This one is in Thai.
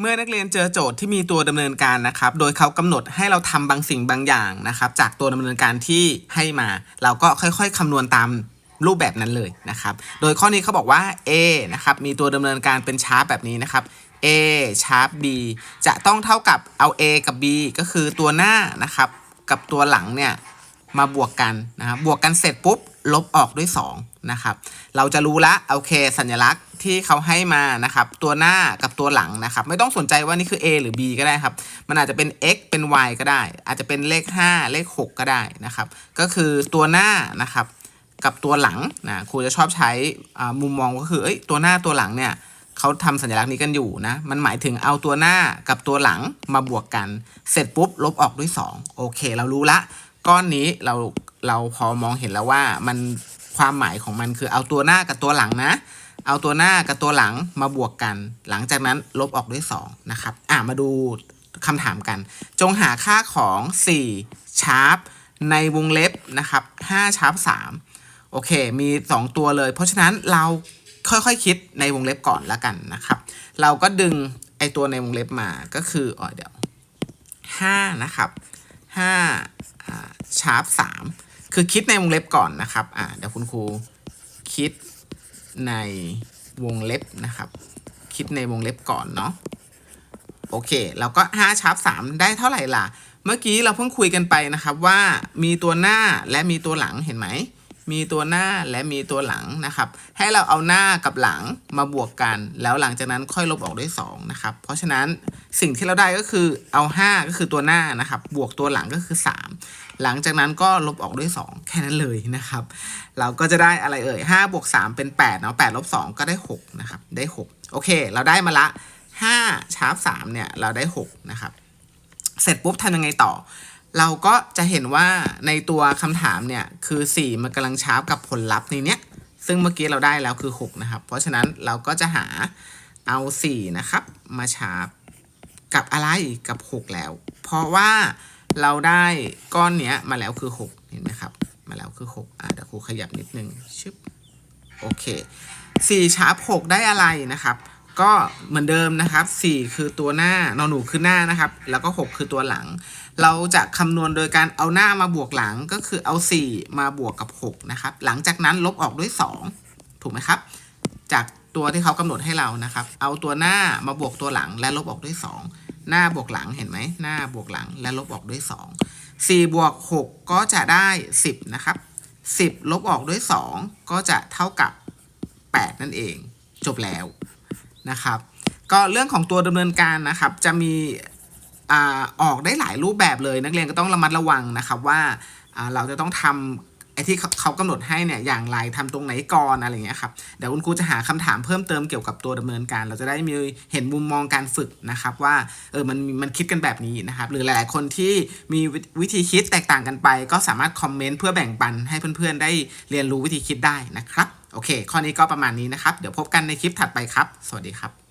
เมื่อนักเรียนเจอโจทย์ที่มีตัวดำเนินการนะครับ โดยเขากำหนดให้เราทำบางสิ่งบางอย่างนะครับ จากตัวดำเนินการที่ให้มา เราก็ค่อยๆคำนวณตามรูปแบบนั้นเลยนะครับ โดยข้อนี้เขาบอกว่า A นะครับ มีตัวดำเนินการเป็นชาร์ปแบบนี้นะครับ A ชาร์ป B จะต้องเท่ากับเอา A กับ B ก็คือตัวหน้านะครับ กับตัวหลังเนี่ยมาบวกกันนะครับบวกกันเสร็จปุ๊บลบออกด้วย2นะครับ เราจะรู้ละโอเค สัญลักษณ์ ที่เขาให้มานะครับตัวหน้ากับตัวหลังนะครับไม่ต้องสนใจว่านี่คือ A หรือ B ก็ได้ครับมันอาจจะเป็น x เป็น y ก็ได้ อาจจะเป็นเลข 5 เลข 6 ก็ได้นะครับก็คือตัวหน้านะครับกับตัวหลังนะครูจะชอบใช้มุมมองก็คือเอ้ยตัวหน้าตัวหลังเนี่ยเขาทำสัญลักษณ์นี้กันอยู่นะ มันหมายถึงเอาตัวหน้ากับตัวหลังมาบวกกัน เสร็จปุ๊บลบออกด้วย 2 โอเค เรารู้ละ ก้อนนี้เราเราพอมองเห็นแล้วว่ามันความหมายของมันคือเอาตัวหน้ากับตัวหลังนะ เอาตัวหน้ากับตัวหลังมาบวกกัน หลังจากนั้นลบออกด้วย2นะครับอะมาดูคำถามกัน จงหาค่าของ4ชาร์ปในวงเล็บนะครับ5ชาร์ป3โอเค มี 2 ตัวเลย เพราะฉะนั้นเราค่อยๆคคิดในวงเล็บก่อนแล้วกันนะครับ เราก็ดึงไอตัวในวงเล็บมาก็คืออ๋อเดี๋ยว5นะครับ5ชาร์ป3คือคิดในวงเล็บก่อนนะครับอ่าเดี๋ยวคุณครูคิด ในวงเล็บนะครับ คิดในวงเล็บก่อนเนาะโอเค แล้วก็5ชาร์ป3ได้เท่าไหร่ล่ะ เมื่อกี้เราเพิ่งคุยกันไปนะครับว่ามีตัวหน้าและมีตัวหลังเห็นไหม มีตัวหน้าและมีตัวหลังนะครับ ให้เราเอาหน้ากับหลังมาบวกกัน แล้วหลังจากนั้นค่อยลบออกด้วย2นะครับ เพราะฉะนั้นสิ่งที่เราได้ก็คือเอา 5 ก็คือตัวหน้านะครับ บวกตัวหลังก็คือ 3 หลังจากนั้นก็ลบออกด้วย 2 แค่นั้นเลยนะครับ เราก็จะได้อะไรเอ่ย5บวก3เป็น8เนาะ8ลบ2ก็ได้ 6 นะครับ ได้ 6 โอเค เราได้มาละ 5ชาร์ป3เนี่ย เราได้ 6 นะครับ เสร็จปุ๊บทำยังไงต่อ เราก็จะเห็นว่าในตัวคำถามเนี่ย คือ 4 มันกำลังชาร์ปกับผลลัพธ์ในเนี้ยซึ่งเมื่อกี้เราได้แล้วคือ 6 นะครับ เพราะฉะนั้นเราก็จะหาเอา 4 นะครับ มาชาร์ปกับอะไรกับ 6 แล้ว เพราะว่า เราได้ก้อนเนี้ยมาแล้วคือ 6 เห็นไหมครับ มาแล้วคือ 6 อะเดี๋ยวครูขยับนิดนึงชึบโอเค4ชาร์ป6ได้อะไรนะครับ ก็เหมือนเดิมนะครับ 4 คือตัวหน้านอนหนูคือหน้านะครับ แล้วก็ 6 คือตัวหลัง เราจะคำนวณโดยการเอาหน้ามาบวกหลังก็คือเอา 4 มาบวกกับ 6 นะครับ หลังจากนั้นลบออกด้วย 2 ถูกไหมครับ จากตัวที่เขากำหนดให้เรานะครับ เอาตัวหน้ามาบวกตัวหลังและลบออกด้วย 2 หน้าบวกหลังเห็นไหมหน้าบวกหลังและลบออกด้วย 2 4บวก6ก็จะได้ 10 นะครับ 10 ลบออกด้วย 2 ก็จะเท่ากับ 8 นั่นเอง จบแล้วนะครับ ก็เรื่องของตัวดำเนินการนะครับ จะมีอออกได้หลายรูปแบบเลย นักเรียนก็ต้องระมัดระวังนะครับว่าอ่าเราจะต้องทำ ไอ้ที่เขาเขากำหนดให้เนี่ยอย่างไรทำตรงไหนก่อนอะไรเงี้ยครับเดี๋ยวคุณครูจะหาคำถามเพิ่มเติมเกี่ยวกับตัวดำเนินการ เราจะได้มีเห็นมุมมองการฝึกนะครับว่าเออมันมันคิดกันแบบนี้นะครับหรือหลาย ๆ คนที่มีวิธีคิดแตกต่างกันไป ก็สามารถคอมเมนต์เพื่อแบ่งปันให้เพื่อน ๆ ได้เรียนรู้วิธีคิดได้นะครับโอเค ข้อนี้ก็ประมาณนี้นะครับ เดี๋ยวพบกันในคลิปถัดไปครับ สวัสดีครับ